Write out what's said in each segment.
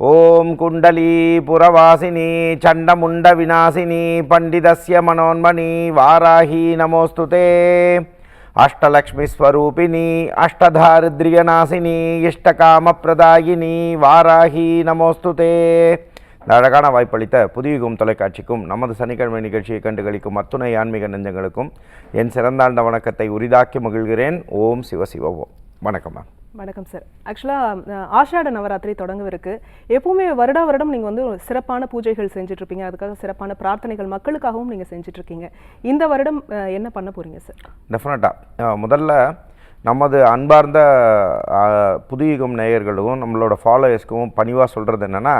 ஓம் குண்டலீ புரவாசினி சண்டமுண்ட விநாசினி பண்டிதஸ்ய மனோன்மணி வாராகி நமோஸ்துதே அஷ்டலக்ஷ்மி ஸ்வரூபிணி அஷ்டதாரித்ரியநாசினி இஷ்டகாமப்பிரதாயினி வாராகி நமோஸ்துதே இந்த அழகான வாய்ப்பளித்த புதியுகம் தொலைக்காட்சிக்கும் நமது சனிக்கிழமை நிகழ்ச்சியை கண்டுகளிக்கும் அத்துணை ஆன்மீக நெஞ்சங்களுக்கும் என் சிறந்தாண்ட வணக்கத்தை உரிதாக்கி மகிழ்கிறேன். ஓம் சிவசிவ ஓம் வணக்கம் மேம். வணக்கம் சார் ஆக்சுவலாக ஆஷாட நவராத்திரி தொடங்கவிருக்கு. எப்போவுமே வருடா வருடம் நீங்கள் வந்து சிறப்பான பூஜைகள் செஞ்சுட்ருப்பீங்க. அதுக்காக சிறப்பான பிரார்த்தனைகள் மக்களுக்காகவும் நீங்கள் செஞ்சிட்ருக்கீங்க. இந்த வருடம் என்ன பண்ண போறீங்க சார் டெஃபினட்டாக முதல்ல நமது அன்பார்ந்த புதுயுகம் நேயர்களுக்கும் நம்மளோட ஃபாலோயர்ஸ்க்கும் பணிவாக சொல்கிறது என்னென்னா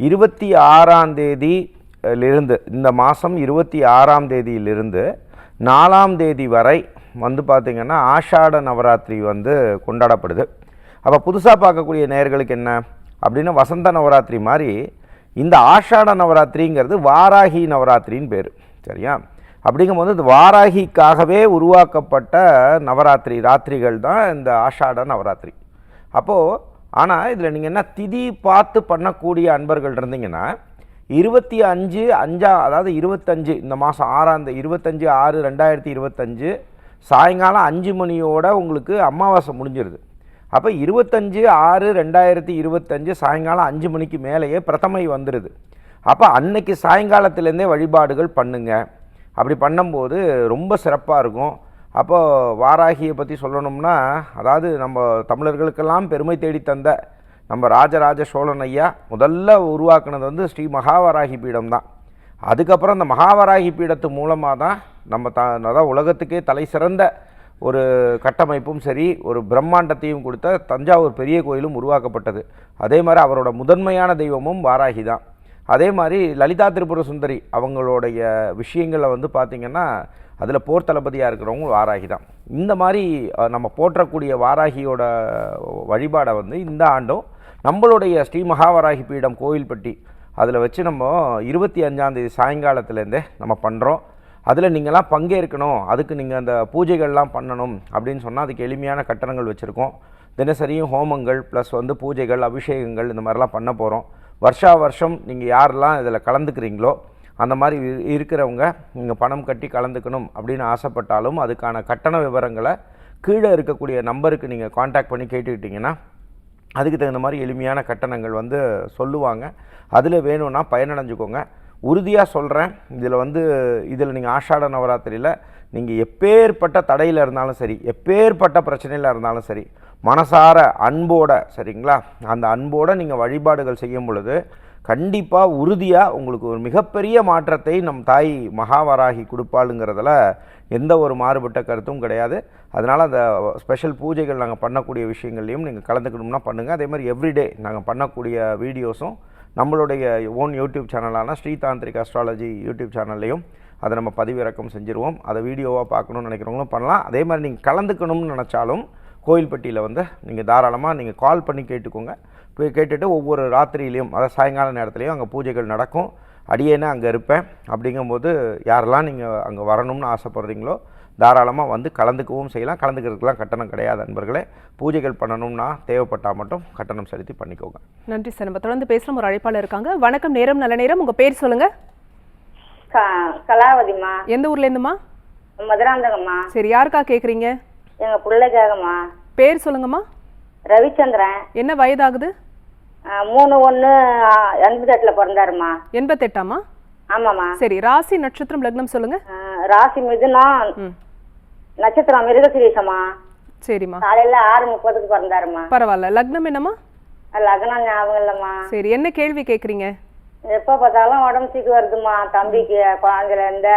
இருபத்தி ஆறாம் தேதியிலிருந்து இந்த மாதம் இருபத்தி ஆறாம் தேதியிலிருந்து நாலாம் தேதி வரை வந்து பார்த்திங்கன்னா ஆஷாட நவராத்திரி வந்து கொண்டாடப்படுது. அப்போ புதுசாக பார்க்கக்கூடிய நேயர்களுக்கு என்ன? அப்படின்னு வசந்த நவராத்திரி மாதிரி இந்த ஆஷாட நவராத்திரிங்கிறது வாராகி நவராத்திரின்னு பேர். சரியா? அப்படிங்கும்போது இந்த வாராகிக்காகவே உருவாக்கப்பட்ட நவராத்திரி ராத்திரிகள் தான் இந்த ஆஷாட நவராத்திரி. அப்போது ஆனால் இதில் நீங்கள் என்ன திதி பார்த்து பண்ணக்கூடிய அன்பர்கள் இருந்தீங்கன்னா இருபத்தி அஞ்சு அஞ்சா அதாவது இருபத்தஞ்சு இந்த மாதம் ஆறாம் இருபத்தஞ்சு ஆறு ரெண்டாயிரத்தி இருபத்தஞ்சு சாயங்காலம் அஞ்சு மணியோட உங்களுக்கு அமாவாசை முடிஞ்சிருது. அப்போ இருபத்தஞ்சு ஆறு ரெண்டாயிரத்தி இருபத்தஞ்சு சாயங்காலம் அஞ்சு மணிக்கு மேலேயே பிரதமை வந்துடுது அப்போ அன்னைக்கு சாயங்காலத்துலேருந்தே வழிபாடுகள் பண்ணுங்க. அப்படி பண்ணும்போது ரொம்ப சிறப்பாக இருக்கும். அப்போ வாராகியை பற்றி சொல்லணும்னா அதாவது நம்ம தமிழர்களுக்கெல்லாம் பெருமை தேடி தந்த நம்ம ராஜராஜ சோழன் ஐயா முதல்ல உருவாக்குனது வந்து ஸ்ரீ மகாவராகி பீடம் தான் அதுக்கப்புறம் அந்த மகாவராகி பீடத்து மூலமாக தான் நம்ம த அதாவது உலகத்துக்கே தலை சிறந்த ஒரு கட்டமைப்பும் சரி ஒரு பிரம்மாண்டத்தையும் கொடுத்த தஞ்சாவூர் பெரிய கோயிலும் உருவாக்கப்பட்டது. அதே மாதிரி அவரோட முதன்மையான தெய்வமும் வாராகி தான். அதே மாதிரி லலிதா திரிபுர சுந்தரி அவங்களுடைய விஷயங்களை வந்து பார்த்திங்கன்னா அதில் போர் தளபதியாக இருக்கிறவங்க வாராகி தான். இந்த மாதிரி நம்ம போற்றக்கூடிய வாராகியோட வழிபாடை வந்து இந்த ஆண்டும் நம்மளுடைய ஸ்ரீ மகாவராகி பீடம் கோயில்பட்டி அதில் வச்சு நம்ம இருபத்தி அஞ்சாந்தேதி சாயங்காலத்துலேருந்தே நம்ம பண்ணுறோம் அதில் நீங்களாம் பங்கேற்கணும். அதுக்கு நீங்கள் அந்த பூஜைகள்லாம் பண்ணணும் அப்படின்னு சொன்னால் அதுக்கு எளிமையான கட்டணங்கள் வச்சுருக்கோம். தினசரியும் ஹோமங்கள் ப்ளஸ் வந்து பூஜைகள் அபிஷேகங்கள் இந்த மாதிரிலாம் பண்ண போகிறோம் வருஷா வருஷம் நீங்கள் யாரெல்லாம் இதில் கலந்துக்கிறீங்களோ அந்த மாதிரி இருக்கிறவங்க நீங்கள் பணம் கட்டி கலந்துக்கணும் அப்படின்னு ஆசைப்பட்டாலும் அதுக்கான கட்டண விவரங்களை கீழே இருக்கக்கூடிய நம்பருக்கு நீங்கள் காண்டாக்ட் பண்ணி கேட்டுக்கிட்டிங்கன்னா அதுக்கு தகுந்த மாதிரி எளிமையான கட்டணங்கள் வந்து சொல்லுவாங்க. அதில் வேணும்னா பயனடைஞ்சுக்கோங்க. உறுதியாக சொல்கிறேன் இதில் வந்து இதில் நீங்கள் ஆஷாட நவராத்திரியில் நீங்கள் எப்பேற்பட்ட தடையில் இருந்தாலும் சரி எப்பேற்பட்ட பிரச்சனையில் இருந்தாலும் சரி மனசார அன்போட சரிங்களா? அந்த அன்போட நீங்கள் வழிபாடுகள் செய்யும் பொழுது கண்டிப்பாக உறுதியாக உங்களுக்கு ஒரு மிகப்பெரிய மாற்றத்தை நம் தாய் மகாவராகி கொடுப்பாளுங்கிறதுல எந்த ஒரு மாறுபட்ட கருத்தும் கிடையாது. அதனால் அந்த ஸ்பெஷல் பூஜைகள் நாங்கள் பண்ணக்கூடிய விஷயங்கள்லையும் நீங்கள் கலந்துக்கணும்னா பண்ணுங்கள் அதே மாதிரி எவ்ரிடே நாங்கள் பண்ணக்கூடிய வீடியோஸும் நம்மளுடைய ஓன் யூடியூப் சேனலான ஸ்ரீதாந்திரிக் அஸ்ட்ராலஜி யூடியூப் சேனல்லையும் அதை நம்ம பதிவிறக்கம் செஞ்சுருவோம். அதை வீடியோவாக பார்க்கணும்னு நினைக்கிறவங்களும் பண்ணலாம். அதே மாதிரி நீங்கள் கலந்துக்கணும்னு நினச்சாலும் கோயில்பட்டியில் வந்து நீங்கள் தாராளமாக நீங்கள் கால் பண்ணி கேட்டுக்கோங்க. போய் கேட்டுட்டு ஒவ்வொரு ராத்திரியிலையும் அதாவது சாயங்கால நேரத்துலையும் அங்கே பூஜைகள் நடக்கும். அடியேனே அங்கே இருப்பேன். அப்படிங்கும்போது யாரெல்லாம் நீங்கள் அங்கே வரணும்னு ஆசைப்படுறீங்களோ தாராளமாக வந்து கலந்துக்கவும் செய்யலாம். கலந்துக்கிறதுக்கெலாம் கட்டணம் கிடையாது நண்பர்களே. பூஜைகள் பண்ணணும்னா தேவைப்பட்டால் மட்டும் கட்டணம் செலுத்தி பண்ணிக்கோங்க. நன்றி சார். நம்ம தொடர்ந்து பேசுகிறோம் ஒரு அழைப்பாளர் இருக்காங்க. வணக்கம் நேரம் நல்ல நேரம். உங்க பேர் சொல்லுங்க. க- கலாவதிம்மா. எந்த ஊர்ல இருந்துமா மதுராந்தகம்மா. சரி யாருக்கா கேக்குறீங்க? எங்க பிள்ளைக்காகம்மா. பேர் சொல்லுங்கம்மா. ரவிச்சந்திரன். என்ன வயதாகுது? மூணு ஒன்று எண்பத்தெட்டில் பிறந்தாருமா எண்பத்தெட்டாமா ஆமாம்மா. சரி ராசி நட்சத்திரம் லக்னம் சொல்லுங்க. ராசி மிதுனம் ம். நட்சத்திரம் மிருகசிரீசம்மா சரிம்மா. காலையில் ஆறு முப்பதுக்கு பிறந்தாருமா பரவாயில்ல. லக்னம் என்னம்மா? லக்னம் ஞாபகம் இல்லைம்மா. சரி என்ன கேள்வி கேக்குறீங்க? எப்போ பார்த்தாலும் உடம்பு சீக்கு வருதுமா தம்பிக்கு குழந்தைல இருந்த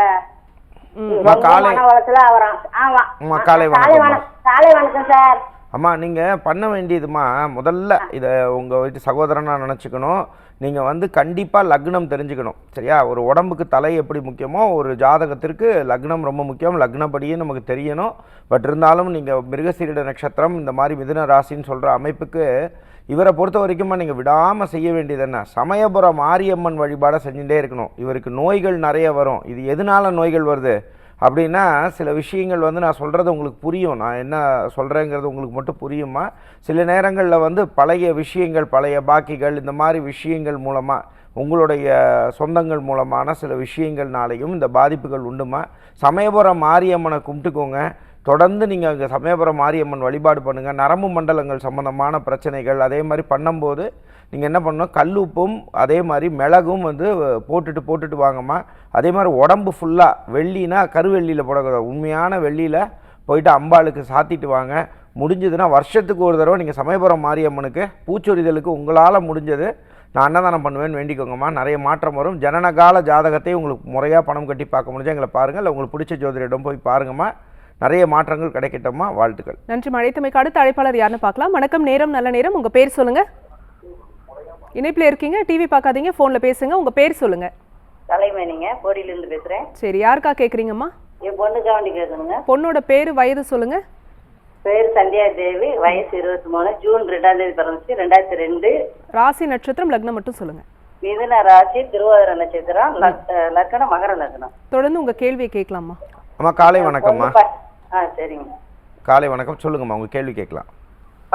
காலை வணக்கம் சார். அம்மா நீங்கள் பண்ண வேண்டியதுமா முதல்ல இதை உங்கள் வீட்டு சகோதரனாக நினச்சிக்கணும். நீங்கள் வந்து கண்டிப்பாக லக்னம் தெரிஞ்சுக்கணும் சரியா? ஒரு உடம்புக்கு தலை எப்படி முக்கியமோ ஒரு ஜாதகத்திற்கு லக்னம் ரொம்ப முக்கியம் லக்னப்படியே நமக்கு தெரியணும். பட் இருந்தாலும் நீங்கள் மிருகசீரிட நட்சத்திரம் இந்த மாதிரி மிதுன ராசின்னு சொல்கிற அமைப்புக்கு இவரை பொறுத்த வரைக்குமா நீங்கள் விடாமல் செய்ய வேண்டியது என்ன? சமயபுரம் மாரியம்மன் வழிபாடை செஞ்சுட்டே இருக்கணும். இவருக்கு நோய்கள் நிறைய வரும். இது எதனால நோய்கள் வருது? அப்படின்னா சில விஷயங்கள் வந்து நான் சொல்கிறது உங்களுக்கு புரியும். நான் என்ன சொல்கிறேங்கிறது உங்களுக்கு மட்டும் புரியுமா? சில நேரங்களில் வந்து பழைய விஷயங்கள் பழைய பாக்கிகள் இந்த மாதிரி விஷயங்கள் மூலமாக உங்களுடைய சொந்தங்கள் மூலமான சில விஷயங்கள்னாலையும் இந்த பாதிப்புகள் உண்டுமா? சமயபுரம் மாரியம்மனை கும்பிட்டுக்கோங்க. தொடர்ந்து நீங்கள் அங்கே சமயபுரம் மாரியம்மன் வழிபாடு பண்ணுங்கள் நரம்பு மண்டலங்கள் சம்மந்தமான பிரச்சனைகள் அதே மாதிரி பண்ணும்போது நீங்கள் என்ன பண்ணணும்? கல்லுப்பும் அதே மாதிரி மிளகும் வந்து போட்டுட்டு போட்டுட்டு வாங்கம்மா. அதே மாதிரி உடம்பு ஃபுல்லாக வெள்ளினா கருவெள்ளியில் போடக்கூடாது. உண்மையான வெள்ளியில் போயிட்டு அம்பாளுக்கு சாத்திட்டு வாங்க. முடிஞ்சதுன்னா வருஷத்துக்கு ஒரு தடவை நீங்கள் சமயபுரம் மாரியம்மனுக்கு பூச்சொரிதலுக்கு உங்களால் முடிஞ்சது நான் அன்னதானம் பண்ணுவேன்னு வேண்டிக்கோங்கம்மா. நிறைய மாற்றம் வரும். ஜனனகால ஜாதகத்தை உங்களுக்கு முறையாக பணம் கட்டி பார்க்க முடிஞ்சா எங்களை பாருங்கள் இல்லை உங்களுக்கு பிடிச்ச ஜோதிடரிடம் போய் பாருங்கம்மா. நிறைய மாற்றங்கள் கிடைக்கட்டும்மா. வாழ்த்துக்கள். நன்றி மழைத்தமைக்கு அடுத்த அழைப்பாளர் யாருன்னு பார்க்கலாம். வணக்கம் நேரம் நல்ல நேரம். உங்கள் பேர் சொல்லுங்கள் இணைப்பில் இருக்கீங்க டிவி பார்க்காதீங்க ஃபோன்ல பேசுங்க உங்க பேர் சொல்லுங்க. கலைமணிங்க கோடியிலிருந்து பேசுறேன். சரி யாருக்கா கேக்குறீங்கம்மா? என் பொண்ணுக்காக வேண்டி கேட்கணுங்க. பொண்ணோட பேரு வயது சொல்லுங்க. பேர் சந்தியா தேவி வயசு இருபத்தி மூணு ஜூன் ரெண்டாம் தேதி பிறந்துச்சு ரெண்டாயிரத்தி ரெண்டு. ராசி நட்சத்திரம் லக்னம் மட்டும் சொல்லுங்க. மிதுன ராசி திருவாதிர நட்சத்திரம் லக்- அஹ் லக்கணம் மகர லக்கணம் தொடர்ந்து உங்க கேள்வியை கேட்கலாமா அம்மா காலை வணக்கம்மா. பொண்ணு ஆ சரிங்க. காலை வணக்கம் சொல்லுங்கம்மா உங்கள் கேள்வி கேட்கலாம்.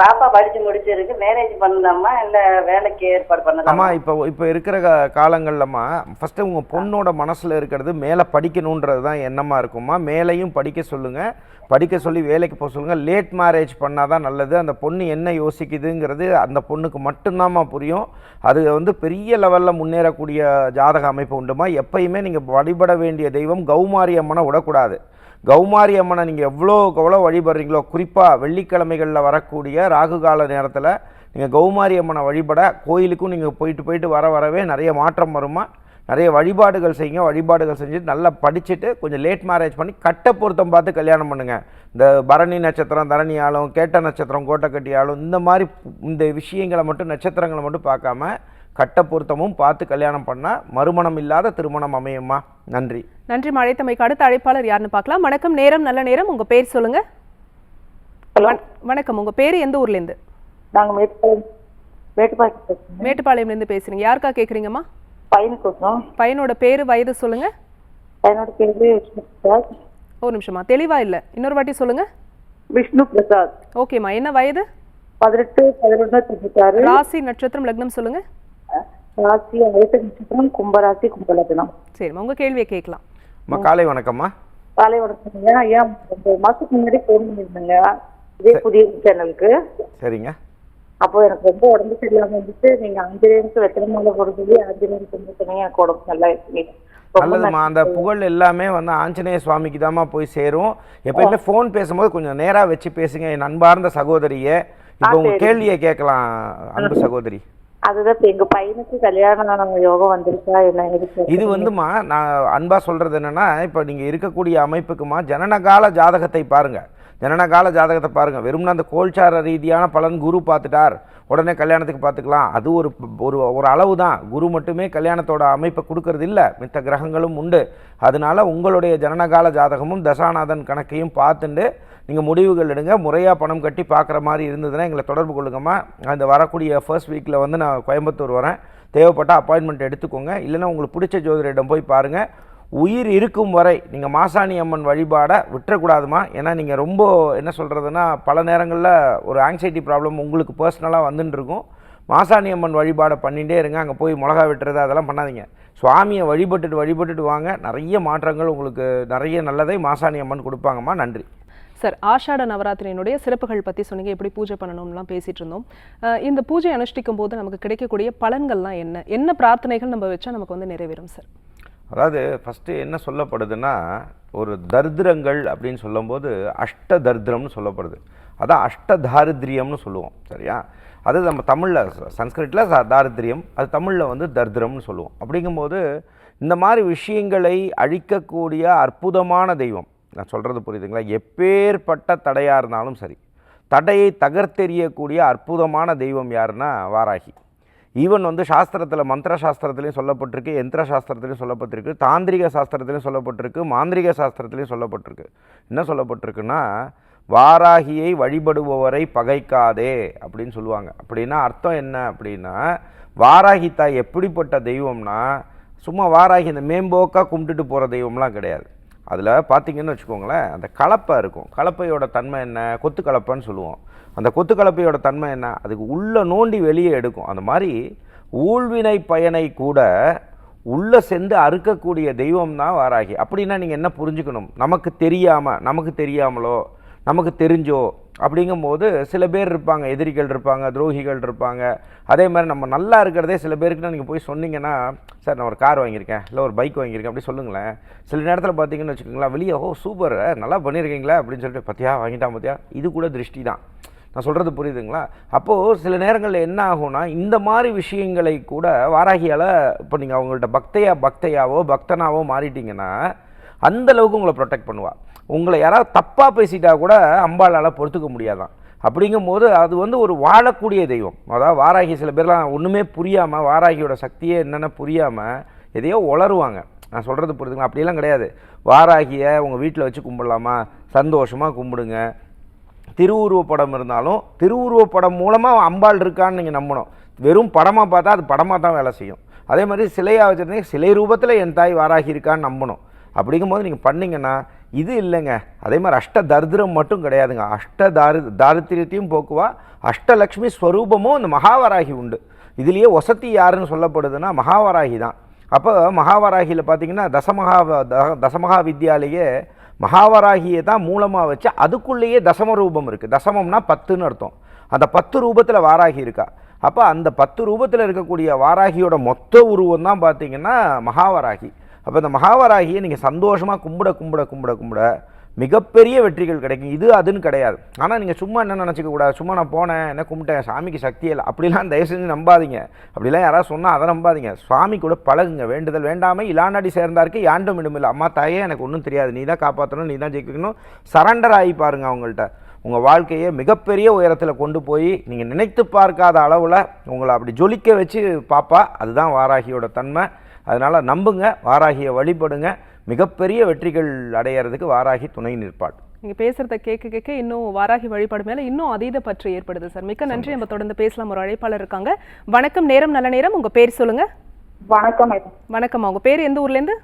பாப்பா படிச்சு முடிச்சிருக்கு மேரேஜ் பண்ணலாமா? இல்ல வேலைக்கு ஏற்பாடு பண்ணலாமா? இப்போ இப்போ இருக்கிற காலங்கள்லம்மா ஃபஸ்ட்டு உங்கள் பொண்ணோட மனசில் இருக்கிறது மேலே படிக்கணுன்றது தான் எண்ணமாக இருக்கும்மா. மேலேயும் படிக்க சொல்லுங்கள் படிக்க சொல்லி வேலைக்கு போக சொல்லுங்கள் லேட் மேரேஜ் பண்ணால் தான் நல்லது. அந்த பொண்ணு என்ன யோசிக்குதுங்கிறது அந்த பொண்ணுக்கு மட்டும்தாம்மா புரியும். அது வந்து பெரிய லெவலில் முன்னேறக்கூடிய ஜாதக அமைப்பு உண்டுமா. எப்பயுமே நீங்கள் வழிபட வேண்டிய தெய்வம் கௌமாரி அம்மனை விடக்கூடாது. கௌமாரி அம்மனை நீங்கள் எவ்வளோக்கு எவ்வளோ வழிபடுறீங்களோ குறிப்பாக வெள்ளிக்கிழமைகளில் வரக்கூடிய ராகு கால நேரத்தில் நீங்கள் கௌமாரி அம்மனை வழிபட கோயிலுக்கும் நீங்கள் போயிட்டு போயிட்டு வர வரவே நிறைய மாற்றம் வருமா? நிறைய வழிபாடுகள் செய்யுங்க. வழிபாடுகள் செஞ்சுட்டு நல்லா படிச்சுட்டு கொஞ்சம் லேட் மேரேஜ் பண்ணி கட்ட பொருத்தம் பார்த்து கல்யாணம் பண்ணுங்கள் இந்த பரணி நட்சத்திரம் தரணி ஆளும் கேட்ட நட்சத்திரம் கோட்டைக்கட்டி ஆளும் இந்த மாதிரி இந்த விஷயங்களை மட்டும் நட்சத்திரங்களை மட்டும் பார்க்காம கட்ட பொருத்தமும் பார்த்து கல்யாணம் பண்ணால் மறுமணம் இல்லாத திருமணம் அமையுமா நன்றி. நன்றி மழைத்தமைக்கு அடுத்த அழைப்பாளர் யாருன்னு பார்க்கலாம். வணக்கம் நேரம் நல்ல நேரம். உங்க பேர் சொல்லுங்க. வண- வணக்கம். உங்க பேரு எந்த ஊர்ல இருந்து நாங்கள் மேட்டுப்பாளையம் மேட்டுப்பாளையம் பேசுகிறோம் மேட்டுப்பாளையம்ல இருந்து பேசுறீங்க. யாருக்கா கேக்குறீங்கம்மா? பையனுக்கு கொடுத்தோம் பையனோட பேரு வயது சொல்லுங்க. பையனோட பேர் ஒரு நிமிஷமா தெளிவா இல்ல. இன்னொரு வாட்டி சொல்லுங்க. விஷ்ணு பிரசாத் ஓகேம்மா. என்ன வயது? பதினெட்டு பதினொன்று ராசி நட்சத்திரம் லக்னம் சொல்லுங்க. ராசி அழுத்த நட்சத்திரம் கும்பராசி கும்பலக்னம். சரிம்மா உங்க கேள்வியை கேட்கலாம். அம்மா காலை வணக்கம்மா. காலை வணக்கம் ஐயா. ஐயா ரெண்டு மாசத்துக்கு முன்னாடி ஃபோன் பண்ணியிருந்தேங்க. இதே புதிய சேனலுக்கு சரிங்க. அப்போ எனக்கு ரொம்ப உடம்பு சரியில்லாம இருந்துச்சு. நீங்க ஆஞ்சநேயருக்கு வெத்தலை மாலை போட சொல்லி ஆஞ்சநேயருக்கு வந்து சொன்னீங்க. எனக்கு உடம்பு நல்லா இருக்கு. ரொம்ப நல்லதும்மா. அந்த புகழ் எல்லாமே வந்து ஆஞ்சநேய சுவாமிக்கு தாம்மா போய் சேரும். எப்பயுமே ஃபோன் பேசும்போது கொஞ்சம் நேரா வச்சு பேசுங்க. என் அன்பார்ந்த சகோதரியே. இப்போ உங்க கேள்வியை கேட்கலாம் அன்பு சகோதரி. அதுதான் இப்ப எங்க பையனுக்கு கல்யாணம் யோகம் வந்துருச்சா என்ன இருக்கு இது வந்துமா நான் அன்பா சொல்றது என்னன்னா இப்போ நீங்க இருக்கக்கூடிய அமைப்புக்குமா ஜனனகால ஜாதகத்தை பாருங்க. ஜனனகால ஜாதகத்தை பாருங்க. வெறும்னா அந்த கோல்சார ரீதியான பலன் குரு பார்த்துட்டார். உடனே கல்யாணத்துக்கு பார்த்துக்கலாம். அது ஒரு ஒரு ஒரு அளவு தான் குரு மட்டுமே கல்யாணத்தோட அமைப்பை கொடுக்கறது இல்லை. மித்த கிரகங்களும் உண்டு. அதனால உங்களுடைய ஜனனகால ஜாதகமும் தசாநாதன் கணக்கையும் பார்த்துட்டு நீங்கள் முடிவுகள் எடுங்க. முறையாக பணம் கட்டி பார்க்குற மாதிரி இருந்ததுன்னா எங்களை தொடர்பு கொள்ளுங்கம்மா. அந்த வரக்கூடிய ஃபர்ஸ்ட் வீக்கில் வந்து நான் கோயம்புத்தூர் வரேன். தேவைப்பட்ட அப்பாயின்மெண்ட் எடுத்துக்கோங்க. இல்லைனா உங்களுக்கு பிடிச்ச ஜோதிடரிடம் போய் பாருங்கள் உயிர் இருக்கும் வரை நீங்கள் மாசாணி அம்மன் வழிபாடை விட்டுறக்கூடாதுமா ஏன்னா நீங்கள் ரொம்ப என்ன சொல்கிறதுனா பல நேரங்களில் ஒரு ஆங்ஸைட்டி ப்ராப்ளம் உங்களுக்கு பர்சனலாக வந்துட்டுருக்கும் மாசாணி அம்மன் வழிபாடை பண்ணிகிட்டே இருங்க. அங்கே போய் மிளகா வெட்டுறது அதெல்லாம் பண்ணாதீங்க. சுவாமியை வழிபட்டுட்டு வழிபட்டுட்டு வாங்க. நிறைய மாற்றங்கள் உங்களுக்கு நிறைய நல்லதை மாசாணி அம்மன் கொடுப்பாங்கம்மா. நன்றி. சார் ஆஷாட நவராத்திரியினுடைய சிறப்புகள் பற்றி சொன்னீங்க. எப்படி பூஜை பண்ணணும்லாம் பேசிகிட்டு இருந்தோம் இந்த பூஜை அனுஷ்டிக்கும் போது நமக்கு கிடைக்கக்கூடிய பலன்கள்லாம் என்ன? என்ன பிரார்த்தனைகள் நம்ம வச்சா நமக்கு வந்து நிறைவேறும் சார்? அதாவது ஃபஸ்ட்டு என்ன சொல்லப்படுதுன்னா ஒரு தரித்திரங்கள் அப்படின்னு சொல்லும்போது அஷ்ட தரித்திரம்னு சொல்லப்படுது. அதான் அஷ்ட தாரித்ரியம்னு சொல்லுவோம் சரியா? அது நம்ம தமிழில் சன்ஸ்கிரிட்டில் தாரித்ரியம் அது தமிழில் வந்து தரித்திரம்னு சொல்லுவோம். அப்படிங்கும்போது இந்த மாதிரி விஷயங்களை அழிக்கக்கூடிய அற்புதமான தெய்வம். நான் சொல்கிறது புரியுதுங்களா? எப்பேற்பட்ட தடையாக இருந்தாலும் சரி. தடையை தகர்த்தெறியக்கூடிய அற்புதமான தெய்வம் யாருன்னா வாராகி. ஈவன் வந்து சாஸ்திரத்தில் மந்திர சாஸ்திரத்துலையும் சொல்லப்பட்டிருக்கு யந்திர சாஸ்திரத்துலையும் சொல்லப்பட்டிருக்கு தாந்திரிக சாஸ்திரத்துலையும் சொல்லப்பட்டிருக்கு மாந்திரிக சாஸ்திரத்துலையும் சொல்லப்பட்டிருக்கு. என்ன சொல்லப்பட்டிருக்குன்னா வாராகியை வழிபடுபவரை பகைக்காதே அப்படின்னு சொல்லுவாங்க. அப்படின்னா அர்த்தம் என்ன அப்படின்னா வாராகி தாய் எப்படிப்பட்ட தெய்வம்னா சும்மா வாராகி இந்த மேம்போக்காக கும்பிட்டுட்டு போகிற தெய்வம்லாம் கிடையாது. அதில் பார்த்தீங்கன்னு வச்சுக்கோங்களேன் அந்த கலப்பை இருக்கும். கலப்பையோட தன்மை என்ன? கொத்து கலப்பைன்னு சொல்லுவோம். அந்த கொத்து கலப்பையோட தன்மை என்ன? அதுக்கு உள்ளே நோண்டி வெளியே எடுக்கும். அந்த மாதிரி ஊழ்வினை பயனை கூட உள்ளே சென்று அறுக்கக்கூடிய தெய்வம் தான் வாராகி. அப்படின்னா நீங்கள் என்ன புரிஞ்சுக்கணும்? நமக்கு தெரியாமல் நமக்கு தெரியாமலோ நமக்கு தெரிஞ்சோ அப்படிங்கும்போது சில பேர் இருப்பாங்க எதிரிகள் இருப்பாங்க துரோகிகள் இருப்பாங்க. அதே மாதிரி நம்ம நல்லா இருக்கிறதே சில பேருக்கு நீங்கள் போய் சொன்னீங்கன்னா சார் நான் ஒரு கார் வாங்கியிருக்கேன் இல்லை ஒரு பைக் வாங்கியிருக்கேன் அப்படி சொல்லுங்களேன். சில நேரத்தில் பார்த்தீங்கன்னு வச்சுக்கோங்களேன் வெளியே ஓ சூப்பர் நல்லா பண்ணியிருக்கீங்களா அப்படின்னு சொல்லிட்டு பத்தியா வாங்கிட்டான் பத்தியா? இது கூட திருஷ்டி தான். நான் சொல்கிறது புரியுதுங்களா? அப்போது சில நேரங்களில் என்ன ஆகும்னா இந்த மாதிரி விஷயங்களை கூட வாராகியால் இப்போ நீங்கள் அவங்கள்ட்ட பக்தையா பக்தையாவோ பக்தனாவோ மாறிட்டீங்கன்னா அந்த அளவுக்கு உங்களை ப்ரொடெக்ட் பண்ணுவா. உங்களை யாராவது தப்பாக பேசிட்டா கூட அம்பாளால் பொறுத்துக்க முடியாதான். அப்படிங்கும்போது அது வந்து ஒரு வாழக்கூடிய தெய்வம். அதாவது வாராகி சில பேர்லாம் ஒன்றுமே புரியாமல் வாராகியோட சக்தியே என்னென்ன புரியாமல் எதையோ உளருவாங்க. நான் சொல்கிறது புரிதுங்க அப்படிலாம் கிடையாது. வாராகியை உங்கள் வீட்டில் வச்சு கும்பிடலாமா? சந்தோஷமாக கும்பிடுங்க. திருவுருவ படம் இருந்தாலும் திருவுருவ படம் மூலமாக அம்பாள் இருக்கான்னு நீங்கள் நம்பணும். வெறும் படமாக பார்த்தா அது படமாக தான் வேலை செய்யும். அதே மாதிரி சிலையாக வச்சுருந்தீங்க சிலை ரூபத்தில் என் தாய் வாராகி இருக்கான்னு நம்பணும். அப்படிங்கும்போது நீங்கள் பண்ணிங்கன்னா இது இல்லைங்க. அதே மாதிரி அஷ்ட தரித்திரம் மட்டும் கிடையாதுங்க. அஷ்ட தாரி தாரித்திரியத்தையும் போக்குவா அஷ்டலக்ஷ்மி ஸ்வரூபமும் இந்த மகாவராகி உண்டு. இதுலேயே வசதி யாருன்னு சொல்லப்படுதுன்னா மகாவராகி தான். அப்போ மகாவராகியில் பார்த்தீங்கன்னா தசமகா த- தசமகா வித்யாலேயே மகாவராகியை தான் மூலமாக வச்சு அதுக்குள்ளேயே தசம ரூபம் இருக்குது தசமம்னா பத்துன்னு அர்த்தம். அந்த பத்து ரூபத்தில் வாராகி இருக்கா. அப்போ அந்த பத்து ரூபத்தில் இருக்கக்கூடிய வாராகியோட மொத்த உருவம் தான் பார்த்தீங்கன்னா மகாவராகி. அப்போ இந்த மகாவராகியை நீங்கள் சந்தோஷமாக கும்பிட கும்பிட கும்பிட கும்பிட மிகப்பெரிய வெற்றிகள் கிடைக்கும். இது அதுன்னு கிடையாது. ஆனால் நீங்கள் சும்மா என்ன நினச்சிக்க கூடாது? சும்மா நான் போனேன் என்ன கும்பிட்டேன் சாமிக்கு சக்தி இல்லை. அப்படிலாம் தயவு செஞ்சு நம்பாதீங்க. அப்படிலாம் யாராவது சொன்னால் அதை நம்பாதீங்க. சுவாமி கூட பழகுங்க. வேண்டுதல் வேண்டாமை இலானாடி சேர்ந்தாருக்கு யாண்டும் இடுமில்லை அம்மா தாயே எனக்கு ஒன்றும் தெரியாது. நீ தான் காப்பாற்றணும் நீ தான் ஜெயிக்கணும். சரண்டர் ஆகி பாருங்க அவங்கள்ட்ட. உங்கள் வாழ்க்கையை மிகப்பெரிய உயரத்தில் கொண்டு போய் நீங்கள் நினைத்து பார்க்காத அளவில் உங்களை அப்படி ஜொலிக்க வச்சு பாப்பா. அதுதான் வாராகியோட தன்மை. அதனால் நம்புங்க வாராகியை வழிபடுங்க. மிகப்பெரிய வெற்றிகள் அடையிறதுக்கு வாராகி துணை நிற்பாள். நீங்க பேசுறத கேட்க கேட்க இன்னும் வாராகி வழிபாடு மேல இன்னும் அதீத பற்று ஏற்படுது சார். மிக்க நன்றி. நம்ம தொடர்ந்து பேசலாம். ஒரு அழைப்பாளர் இருக்காங்க. வணக்கம் நேரம் நல்ல நேரம். உங்க பேர் சொல்லுங்க. வணக்கம் மேடம். வணக்கம் உங்க பேர் எந்த ஊர்ல இருந்து?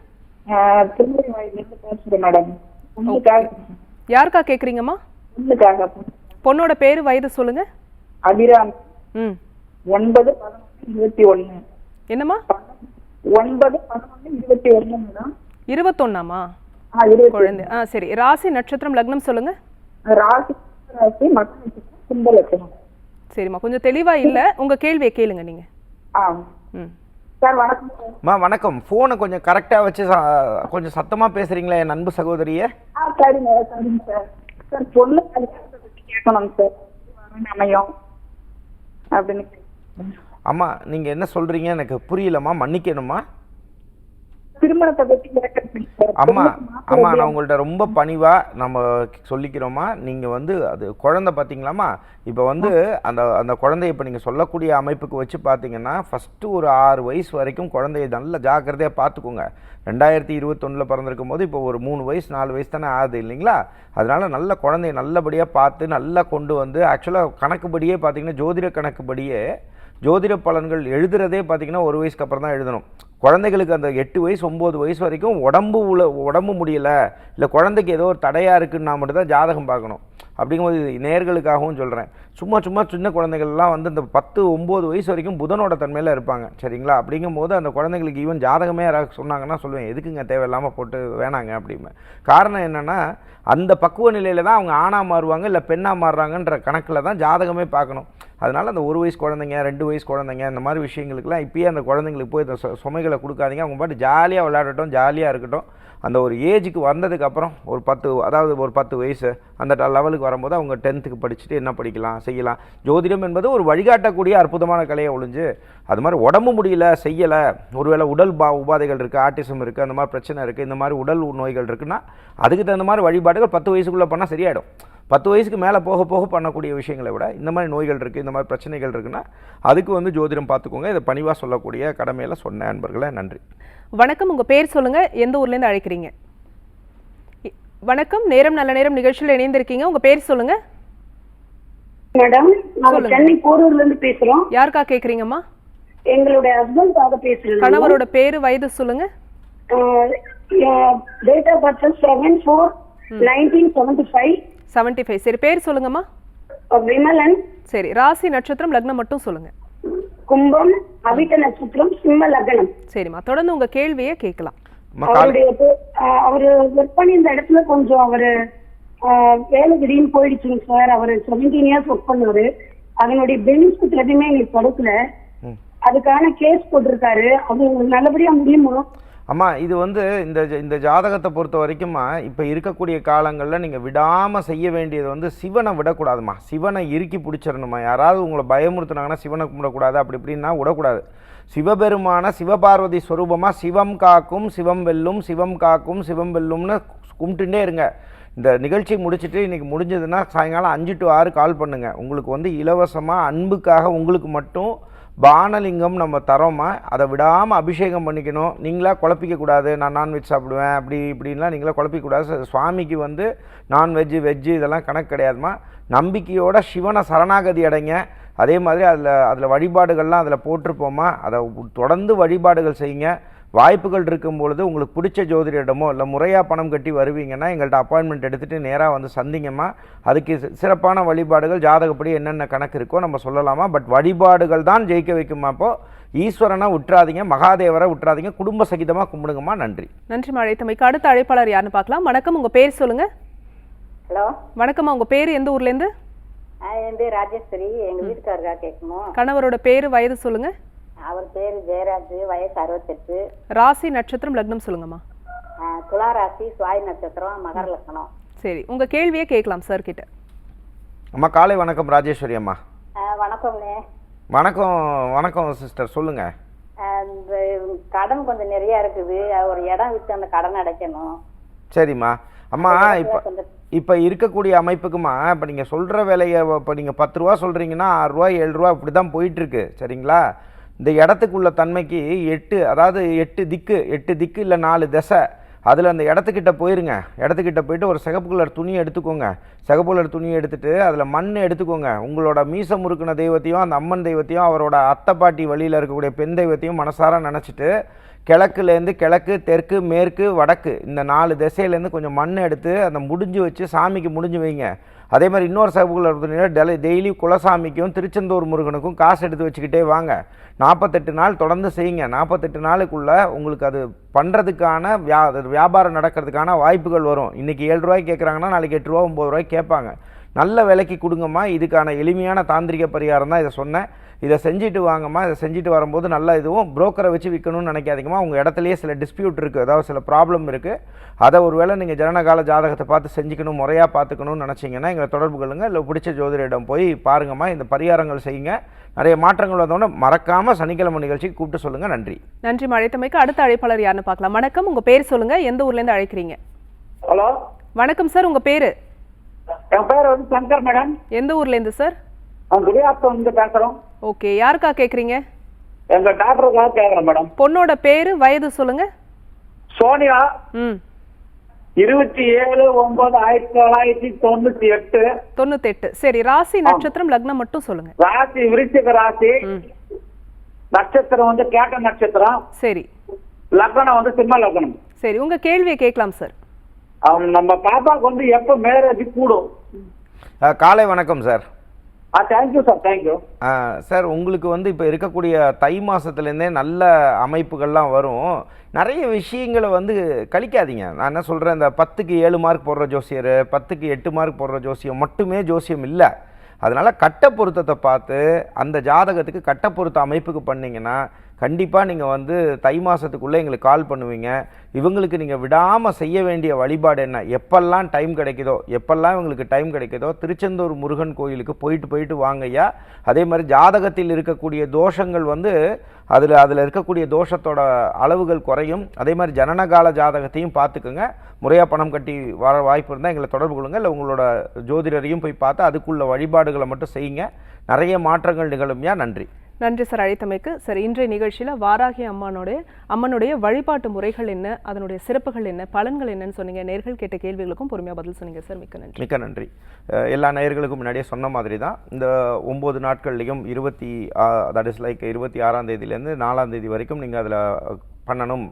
திருமணி வாயிலிருந்து பேசுறேன் மேடம். பொண்ணுக்காக யாருக்கா கேக்குறீங்கம்மா? பொண்ணோட பேரு வயது சொல்லுங்க. அபிராம். ம். ஒன்பது பதினொன்று இருபத்தி ஒண்ணு என்னம்மா? ஒன்பது பதினொன்று இருபத்தி ஒண்ணு மேடம். இருபத்தொன்னாமா? குழந்தை. ஆ சரி. ராசி நட்சத்திரம் லக்னம் சொல்லுங்க. ராசி ராசி மகன் நட்சத்திரம் கும்ப லட்சணம் சரிம்மா. கொஞ்சம் தெளிவா இல்ல. உங்க கேள்வியை கேளுங்க நீங்க. ஆ. ம். சார் வணக்கம். அம்மா வணக்கம். ஃபோனை கொஞ்சம் கரெக்டாக வச்சு கொஞ்சம் சத்தமாக பேசுகிறீங்களா என் அன்பு சகோதரியே. ஆ சரிங்க சரிங்க சார். சார் பொண்ணு கல்யாணத்தை பத்தி கேட்கணும் சார். அமையும். அப்படின்னு அம்மா நீங்கள் என்ன சொல்கிறீங்க எனக்கு புரியலம்மா மன்னிக்கணுமா? அம்மா அம்மா நான் உங்கள்ட்ட ரொம்ப பணிவாக நம்ம சொல்லிக்கிறோமா நீங்கள் வந்து அது குழந்தை பார்த்தீங்களாம்மா இப்போ வந்து அந்த அந்த குழந்தைய இப்போ நீங்கள் சொல்லக்கூடிய அமைப்புக்கு வச்சு பார்த்தீங்கன்னா ஃபஸ்ட்டு ஒரு ஆறு வயசு வரைக்கும் குழந்தைய நல்ல ஜாக்கிரதையாக பார்த்துக்கோங்க ரெண்டாயிரத்தி இருபத்தொன்னில் பிறந்திருக்கும் போது இப்போ ஒரு மூணு வயசு நாலு வயசு தானே ஆகுது இல்லைங்களா? அதனால நல்ல குழந்தைய நல்லபடியாக பார்த்து நல்லா கொண்டு வந்து ஆக்சுவலாக கணக்குப்படியே பார்த்தீங்கன்னா ஜோதிட கணக்குப்படியே ஜோதிட பலன்கள் எழுதுறதே பார்த்தீங்கன்னா ஒரு வயசுக்கு அப்புறம் தான் எழுதணும். குழந்தைகளுக்கு அந்த எட்டு வயசு ஒம்பது வயசு வரைக்கும் உடம்பு உள்ள உடம்பு முடியல இல்லை குழந்தைக்கு ஏதோ ஒரு தடையாக இருக்குன்னா மட்டும்தான் ஜாதகம் பார்க்கணும். அப்படிங்கும்போது நேர்களுக்காகவும் சொல்கிறேன் சும்மா சும்மா சின்ன குழந்தைகள்லாம் வந்து இந்த பத்து ஒம்பது வயசு வரைக்கும் புதனோட தன்மையில் இருப்பாங்க. சரிங்களா? அப்படிங்கும்போது அந்த குழந்தைங்களுக்கு ஈவன் ஜாதகமே யாராவது சொன்னாங்கன்னா சொல்லுவேன் எதுக்குங்க தேவையில்லாமல் போட்டு வேணாங்க அப்படிமே காரணம் என்னென்னா அந்த பக்குவ நிலையில் தான் அவங்க ஆணாக மாறுவாங்க இல்லை பெண்ணாக மாறுறாங்கன்ற கணக்கில் தான் ஜாதகமே பார்க்கணும். அதனால் அந்த ஒரு வயசு குழந்தைங்க ரெண்டு வயசு குழந்தைங்க இந்த மாதிரி விஷயங்களுக்குலாம் இப்பயே அந்த குழந்தைங்களுக்கு போய் இந்த சு- சுமைகளை கொடுக்காதீங்க. அவங்க பாட்டு ஜாலியாக விளையாடட்டும் ஜாலியாக இருக்கட்டும். அந்த ஒரு ஏஜுக்கு வந்ததுக்கப்புறம் ஒரு பத்து அதாவது ஒரு பத்து வயசு அந்த லெவலுக்கு வரும்போது அவங்க டென்த்துக்கு படிச்சுட்டு என்ன படிக்கலாம் செய்யலாம். ஜோதிடம் என்பது ஒரு வழிகாட்டக்கூடிய அற்புதமான கலையை ஒழிஞ்சு அது மாதிரி உடம்பு முடியல செய்யலை. ஒருவேளை உடல் பா உபாதைகள் இருக்குது ஆட்டிசம் இருக்குது அந்த மாதிரி பிரச்சனை இருக்குது இந்த மாதிரி உடல் நோய்கள் இருக்குன்னா அதுக்கு தகுந்த மாதிரி வழிபாடுகள் பத்து வயசுக்குள்ளே பண்ணால் சரியாயிடும். பத்து வயசுக்கு மேலே போக போக பண்ணக்கூடிய விஷயங்களை விட இந்த மாதிரி நோய்கள் இருக்குது இந்த மாதிரி பிரச்சனைகள் இருக்குன்னா அதுக்கு வந்து ஜோதிடம் பார்த்துக்கோங்க. இதை பணிவாக சொல்லக்கூடிய கடமையில் சொன்ன அன்பர்களே நன்றி. வணக்கம். உங்க பேர் சொல்லுங்க. எந்த ஊர்ல இருந்து அழைக்கிறீங்க? வணக்கம். நேரம் நல்ல நேரம் நிகழ்ச்சியில் இணைந்திருக்கீங்க. உங்க பேர் சொல்லுங்க. மேடம் நாங்க சொல்லுங்க. சென்னை போரூர்ல இருந்து பேசுறோம். யாருக்கா கேக்குறீங்கம்மா? எங்களுடைய ஹஸ்பண்ட்காக பேசுறேன். கணவரோட பேரு வயது சொல்லுங்க. Date of birth seven four nineteen seventy five seventy five. சரி பேர் சொல்லுங்கம்மா. விமலன் சரி ராசி நட்சத்திரம் லக்னம் மட்டும் சொல்லுங்க. கும்பம் அவிட்ட நட்சத்திரம் சிம்ம லக்னம். சரிம்மா தொடர்ந்து உங்க கேள்வியை கேட்கலாம். அவரு ஒர்க் பண்ணி இந்த இடத்துல கொஞ்சம் அவரு வேலை திடீர்னு போயிடுச்சுங்க சார். அவர் செவன்டீன் இயர்ஸ் ஒர்க் பண்ணாரு அதனுடைய பெனிஃபிட் எதுவுமே எங்களுக்கு கொடுக்கல. அதுக்கான கேஸ் போட்டிருக்காரு. அது நல்லபடியா முடியுமா? அம்மா இது வந்து இந்த ஜ- இந்த ஜாதகத்தை பொறுத்த வரைக்கும்மா இப்போ இருக்கக்கூடிய காலங்களில் நீங்கள் விடாமல் செய்ய வேண்டியது வந்து சிவனை விடக்கூடாதும்மா. சிவனை இறுக்கி பிடிச்சிடணுமா யாராவது உங்களை பயமுறுத்துனாங்கன்னா சிவனை கும்பிடக்கூடாது. அப்படி இப்படின்னா விடக்கூடாது. சிவபெருமான சிவபார்வதி ஸ்வரூபமாக சிவம் காக்கும் சிவம் வெல்லும் சிவம் காக்கும் சிவம் வெல்லும்னு கும்பிட்டுட்டே இருங்க. இந்த நிகழ்ச்சி முடிச்சுட்டு இன்றைக்கி முடிஞ்சதுன்னா சாயங்காலம் அஞ்சு டு ஆறு கால் பண்ணுங்கள் உங்களுக்கு வந்து இலவசமாக அன்புக்காக உங்களுக்கு மட்டும் பானலிங்கம் நம்ம தரோமா? அதை விடாமல் அபிஷேகம் பண்ணிக்கணும். நீங்களாக குழப்பிக்கக்கூடாது. நான் நான்வெஜ் சாப்பிடுவேன். அப்படி இப்படின்லாம் நீங்களா குழப்பிக்கக்கூடாது. சுவாமிக்கு வந்து நான்வெஜ்ஜு வெஜ்ஜு இதெல்லாம் கணக்கு கிடையாதுமா நம்பிக்கையோட சிவனை சரணாகதி அடைங்க. அதே மாதிரி அதில் அதில் வழிபாடுகள்லாம் அதில் போட்டிருப்போமா அதை தொடர்ந்து வழிபாடுகள் செய்யுங்க. வாய்ப்புகள் இருக்கும் பொழுது உங்களுக்கு பிடிச்ச ஜோதிடமோ இல்லை முறையாக பணம் கட்டி வருவீங்கன்னா எங்கள்கிட்ட அப்பாயின்மெண்ட் எடுத்துகிட்டு நேராக வந்து சந்திங்கம்மா. அதுக்கு சி- சிறப்பான வழிபாடுகள் ஜாதகப்படி என்னென்ன கணக்கு இருக்கோ நம்ம சொல்லலாமா? பட் வழிபாடுகள் தான் ஜெயிக்க வைக்குமா அப்போ? ஈஸ்வரனை விட்டுறாதீங்க மகாதேவரை விட்டுறாதீங்க குடும்ப சகிதமாக கும்பிடுங்கம்மா. நன்றி. நன்றி அழைத்தமைக்கு அடுத்த அழைப்பாளர் யாருன்னு பார்க்கலாம். வணக்கம் உங்க பேர் சொல்லுங்க. ஹலோ. வணக்கம்மா உங்க பேர் எந்த ஊர்ல இருந்து? என் பேர் ராஜேஸ்வரி. எங்க வீட்டுக்காரரா கேட்கணும். கணவரோட பேரு வயது சொல்லுங்க. அவர் பேர் ஜெயராஜ் வயசு அறுபத்தெட்டு. ராசி நட்சத்திரம் லக்னம் சொல்லுங்கம்மா. துலா ராசி சுவாய் நட்சத்திரம் மகர லக்னம். சரி உங்க கேள்வியை கேட்கலாம் சார் கிட்ட. அம்மா காலை வணக்கம் ராஜேஸ்வரி அம்மா. வணக்கம்ண்ணே வணக்கம் வணக்கம் சிஸ்டர் இந்த கடன் கொஞ்சம் நிறைய இருக்குது. ஒரு இடம் வித்து அந்த கடன் அடைக்கணும். சரிம்மா. அம்மா இப்போ இப்போ இருக்கக்கூடிய அமைப்புக்குமா இப்போ நீங்கள் சொல்கிற வேலையை இப்போ நீங்கள் பத்து ரூபா சொல்கிறீங்கன்னா ஆறு ரூபா ஏழு ரூபா இப்படி தான் போயிட்டுருக்கு சரிங்களா? இந்த இடத்துக்குள்ள தன்மைக்கு எட்டு அதாவது எட்டு திக்கு எட்டு திக்கு இல்லை நாலு திசை. அதில் அந்த இடத்துக்கிட்ட போயிருங்க. இடத்துக்கிட்ட போயிட்டு ஒரு சிகப்பு கலர் துணியை எடுத்துக்கோங்க. சிகப்பு கலர் துணியை எடுத்துகிட்டு அதில் மண் எடுத்துக்கோங்க. உங்களோட மீச முறுக்குன தெய்வத்தையும் அந்த அம்மன் தெய்வத்தையும் அவரோட அத்தை பாட்டி வழியில் இருக்கக்கூடிய பெண் தெய்வத்தையும் மனசார நினச்சிட்டு கிழக்குலேருந்து கிழக்கு தெற்கு மேற்கு வடக்கு இந்த நாலு திசையிலேருந்து கொஞ்சம் மண் எடுத்து அந்த முடிஞ்சு வச்சு சாமிக்கு முடிஞ்சு வைங்க. அதே மாதிரி இன்னொரு சபுக்குள்ள டெலி டெய்லி குலசாமிக்கும் திருச்செந்தூர் முருகனுக்கும் காசு எடுத்து வச்சுக்கிட்டே வாங்க. நாற்பத்தெட்டு நாள் தொடர்ந்து செய்யுங்க. நாற்பத்தெட்டு நாளுக்குள்ளே உங்களுக்கு அது பண்ணுறதுக்கான வியா அது வியாபாரம் நடக்கிறதுக்கான வாய்ப்புகள் வரும். இன்றைக்கி ஏழு ரூபாய்க்கு கேட்குறாங்கன்னா நாளைக்கு எட்டு ரூபா ஒம்பது ரூபாய்க்கு கேட்பாங்க. நல்ல விலைக்கு கொடுங்கம்மா. இதுக்கான எளிமையான தாந்திரிக பரிகாரம் தான் இதை சொன்னேன். இதை செஞ்சுட்டு வாங்கம்மா இதை செஞ்சுட்டு வரும்போது நல்ல இதுவும் புரோக்கரை வச்சு விற்கணும்னு நினைக்காதீங்கம்மா. உங்கள் இடத்துலையே சில டிஸ்பியூட் இருக்குது அதாவது சில ப்ராப்ளம் இருக்குது அதை ஒருவேளை நீங்கள் ஜனனகால ஜாதகத்தை பார்த்து செஞ்சுக்கணும் முறையாக பார்த்துக்கணும்னு நினச்சிங்கன்னா எங்களை தொடர்பு கொள்ளுங்க. இல்லை பிடிச்ச ஜோதிடரிடம் போய் பாருங்கம்மா. இந்த பரிகாரங்கள் செய்யுங்க. நிறைய மாற்றங்கள் வந்தோடனே மறக்காமல் சனிக்கிழமை நிகழ்ச்சிக்கு கூப்பிட்டு சொல்லுங்கள் நன்றி. நன்றி அழைத்தமைக்கு அடுத்த அழைப்பாளர் யாருன்னு பார்க்கலாம். வணக்கம். உங்க பேர் சொல்லுங்க. எந்த ஊர்ல இருந்து அழைக்கிறீங்க? ஹலோ? வணக்கம் சார். உங்க பேரு? என் பேர் வந்து சங்கர் மேடம். எந்த ஊர்ல இருந்து சார்? குடியாத்தம் வந்து பேசுறோம் ஓகே யாருக்கா கேக்குறீங்க? எங்க டாக்டருக்காக கேக்குறேன் மேடம். பொண்ணோட பேரு வயது சொல்லுங்க. சோனியா ம். இருபத்தி ஏழு ஒன்பது ஆயிரத்தி தொள்ளாயிரத்தி தொண்ணூத்தி எட்டு. தொண்ணூத்தெட்டு. சரி ராசி நட்சத்திரம் லக்னம் மட்டும் சொல்லுங்க. ராசி விருச்சிக ராசி. நட்சத்திரம் வந்து கேட்ட நட்சத்திரம். சரி. லக்னம் வந்து சிம்ம லக்னம். சரி உங்க கேள்வியை கேட்கலாம் சார். நம்ம பாப்பாக்கு வந்து எப்ப மேரேஜ் கூடும்? காலை வணக்கம் sir. Thank you sir thank you sir உங்களுக்கு வந்து இப்போ இருக்கக்கூடிய தை மாதத்துலேருந்தே நல்ல அமைப்புகள்லாம் வரும். நிறைய விஷயங்களை வந்து கழிக்காதீங்க. நான் என்ன சொல்கிறேன் இந்த பத்துக்கு ஏழு மார்க் போடுற ஜோசியர் பத்துக்கு எட்டு மார்க் போடுற ஜோசியம் மட்டுமே ஜோசியம் இல்லை. அதனால் கட்ட பொருத்தத்தை பார்த்து அந்த ஜாதகத்துக்கு கட்ட பொருத்த அமைப்புக்கு பண்ணிங்கன்னா கண்டிப்பாக நீங்கள் வந்து தை மாதத்துக்குள்ளே எங்களுக்கு கால் பண்ணுவீங்க. இவங்களுக்கு நீங்கள் விடாமல் செய்ய வேண்டிய வழிபாடு என்ன? எப்பெல்லாம் டைம் கிடைக்குதோ எப்பெல்லாம் இவங்களுக்கு டைம் கிடைக்குதோ திருச்செந்தூர் முருகன் கோயிலுக்கு போயிட்டு போயிட்டு வாங்கய்யா. அதே மாதிரி ஜாதகத்தில் இருக்கக்கூடிய தோஷங்கள் வந்து அதில் அதில் இருக்கக்கூடிய தோஷத்தோட அளவுகள் குறையும். அதே மாதிரி ஜனனகால ஜாதகத்தையும் பார்த்துக்குங்க. முறையாக பணம் கட்டி வர வாய்ப்பு இருந்தால் எங்களை தொடர்பு கொள்ளுங்கள் இல்லை உங்களோட ஜோதிடரையும் போய் பார்த்து அதுக்குள்ள வழிபாடுகளை மட்டும் செய்யுங்க. நிறைய மாற்றங்கள் நிகழும்யா. நன்றி. நன்றி சார் அழைத்தமைக்கு. சார் இன்றைய நிகழ்ச்சியில் வாராகி அம்மானுடைய அம்மனுடைய வழிபாட்டு முறைகள் என்ன அதனுடைய சிறப்புகள் என்ன பலன்கள் என்னன்னு சொன்னீங்க. நேர்கள் கேட்ட கேள்விகளுக்கும் பொறுமையாக பதில் சொன்னீங்க. சார் மிக்க நன்றி. மிக்க நன்றி. எல்லா நேயர்களுக்கும் முன்னாடியே சொன்ன மாதிரி தான் இந்த ஒம்பது நாட்கள்லையும் இருபத்தி தட் இஸ் லைக் இருபத்தி ஆறாம் தேதியிலேருந்து நாலாம் தேதி வரைக்கும் நீங்கள் அதில் பண்ணணும்.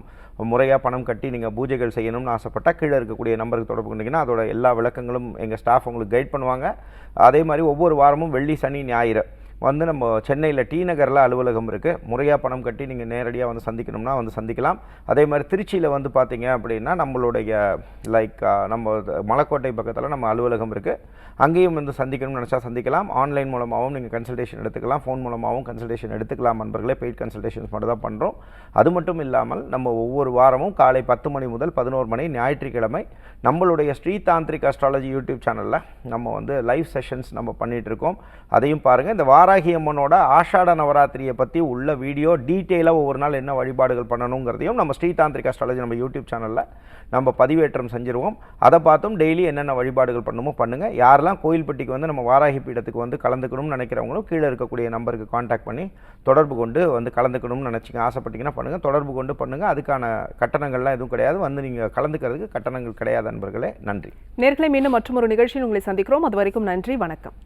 முறையாக பணம் கட்டி நீங்கள் பூஜைகள் செய்யணும்னு ஆசைப்பட்டால் கீழே இருக்கக்கூடிய நம்பருக்கு தொடர்பு கொண்டீங்கன்னா அதோட எல்லா விளக்கங்களும் எங்கள் ஸ்டாஃப் உங்களுக்கு கைட் பண்ணுவாங்க. அதே மாதிரி ஒவ்வொரு வாரமும் வெள்ளி சனி ஞாயிறு வந்து நம்ம சென்னையில் டி நகரில் அலுவலகம் இருக்குது முறையாக பணம் கட்டி நீங்கள் நேரடியாக வந்து சந்திக்கணும்னா வந்து சந்திக்கலாம். அதே மாதிரி திருச்சியில் வந்து பார்த்தீங்க அப்படின்னா நம்மளுடைய லைக் நம்ம மலைக்கோட்டை பக்கத்தில் நம்ம அலுவலகம் இருக்குது அங்கேயும் வந்து சந்திக்கணும்னு நினச்சா சந்திக்கலாம். ஆன்லைன் மூலமாகவும் நீங்கள் கன்சல்டேஷன் எடுத்துக்கலாம். ஃபோன் மூலமாகவும் கன்சல்டேஷன் எடுத்துக்கலாம். நண்பர்களே பெய்ட் கன்சல்டேஷன்ஸ் மட்டும் தான் பண்ணுறோம் அது மட்டும் இல்லாமல் நம்ம ஒவ்வொரு வாரமும் காலை பத்து மணி முதல் பதினோரு மணி ஞாயிற்றுக்கிழமை நம்மளுடைய ஸ்ரீ தாந்திரிக் அஸ்ட்ராலஜி யூடியூப் சேனலில் நம்ம வந்து லைவ் செஷன்ஸ் நம்ம பண்ணிகிட்ருக்கோம் இருக்கோம். அதையும் பாருங்கள் இந்த வாராகி அம்மனோட ஆஷாட நவராத்திரியை பற்றி உள்ள வீடியோ டீட்டெயிலாக ஒவ்வொரு நாள் என்ன வழிபாடுகள் பண்ணணுங்கிறதையும் நம்ம ஸ்ரீதாந்திரிக் அஸ்ட்ராலஜி நம்ம யூடியூப் சேனலில் நம்ம பதிவேற்றம் செஞ்சுருவோம். அதை பார்த்தும் டெய்லி என்னென்ன வழிபாடுகள் பண்ணுமோ பண்ணுங்கள் யாரெல்லாம் கோயில்பட்டிக்கு வந்து நம்ம வாராகி பீடத்துக்கு வந்து கலந்துக்கணும்னு நினைக்கிறவங்களும் கீழே இருக்கக்கூடிய நம்பருக்கு காண்டாக்ட் பண்ணி தொடர்பு கொண்டு வந்து கலந்துக்கணும்னு நினச்சிங்க ஆசைப்பட்டீங்கன்னா பண்ணுங்கள் தொடர்பு கொண்டு பண்ணுங்கள் அதுக்கான கட்டணங்கள்லாம் எதுவும் கிடையாது. வந்து நீங்கள் கலந்துக்கிறதுக்கு கட்டணங்கள் கிடையாது நண்பர்களே நன்றி. நேர்களை மீண்டும் மற்றொரு நிகழ்ச்சியில் உங்களை சந்திக்கிறோம். அது வரைக்கும் நன்றி. வணக்கம்.